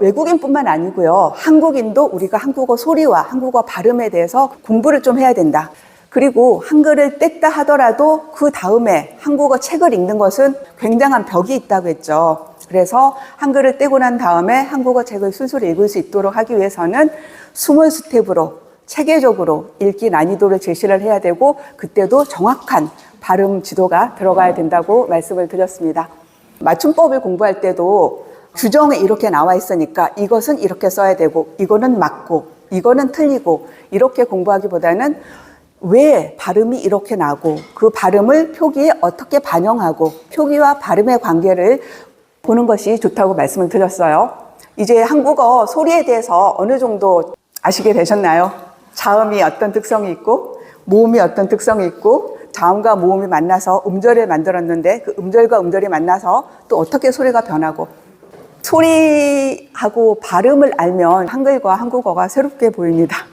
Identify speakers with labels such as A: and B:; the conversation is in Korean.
A: 외국인뿐만 아니고요. 한국인도 우리가 한국어 소리와 한국어 발음에 대해서 공부를 좀 해야 된다. 그리고 한글을 뗐다 하더라도 그 다음에 한국어 책을 읽는 것은 굉장한 벽이 있다고 했죠. 그래서 한글을 떼고 난 다음에 한국어 책을 순수히 읽을 수 있도록 하기 위해서는 스몰 스텝으로 체계적으로 읽기 난이도를 제시를 해야 되고 그때도 정확한 발음 지도가 들어가야 된다고 말씀을 드렸습니다. 맞춤법을 공부할 때도 규정에 이렇게 나와 있으니까 이것은 이렇게 써야 되고 이거는 맞고 이거는 틀리고 이렇게 공부하기보다는 왜 발음이 이렇게 나고 그 발음을 표기에 어떻게 반영하고 표기와 발음의 관계를 보는 것이 좋다고 말씀을 드렸어요. 이제 한국어 소리에 대해서 어느 정도 아시게 되셨나요? 자음이 어떤 특성이 있고 모음이 어떤 특성이 있고 자음과 모음이 만나서 음절을 만들었는데 그 음절과 음절이 만나서 또 어떻게 소리가 변하고 소리하고 발음을 알면 한글과 한국어가 새롭게 보입니다.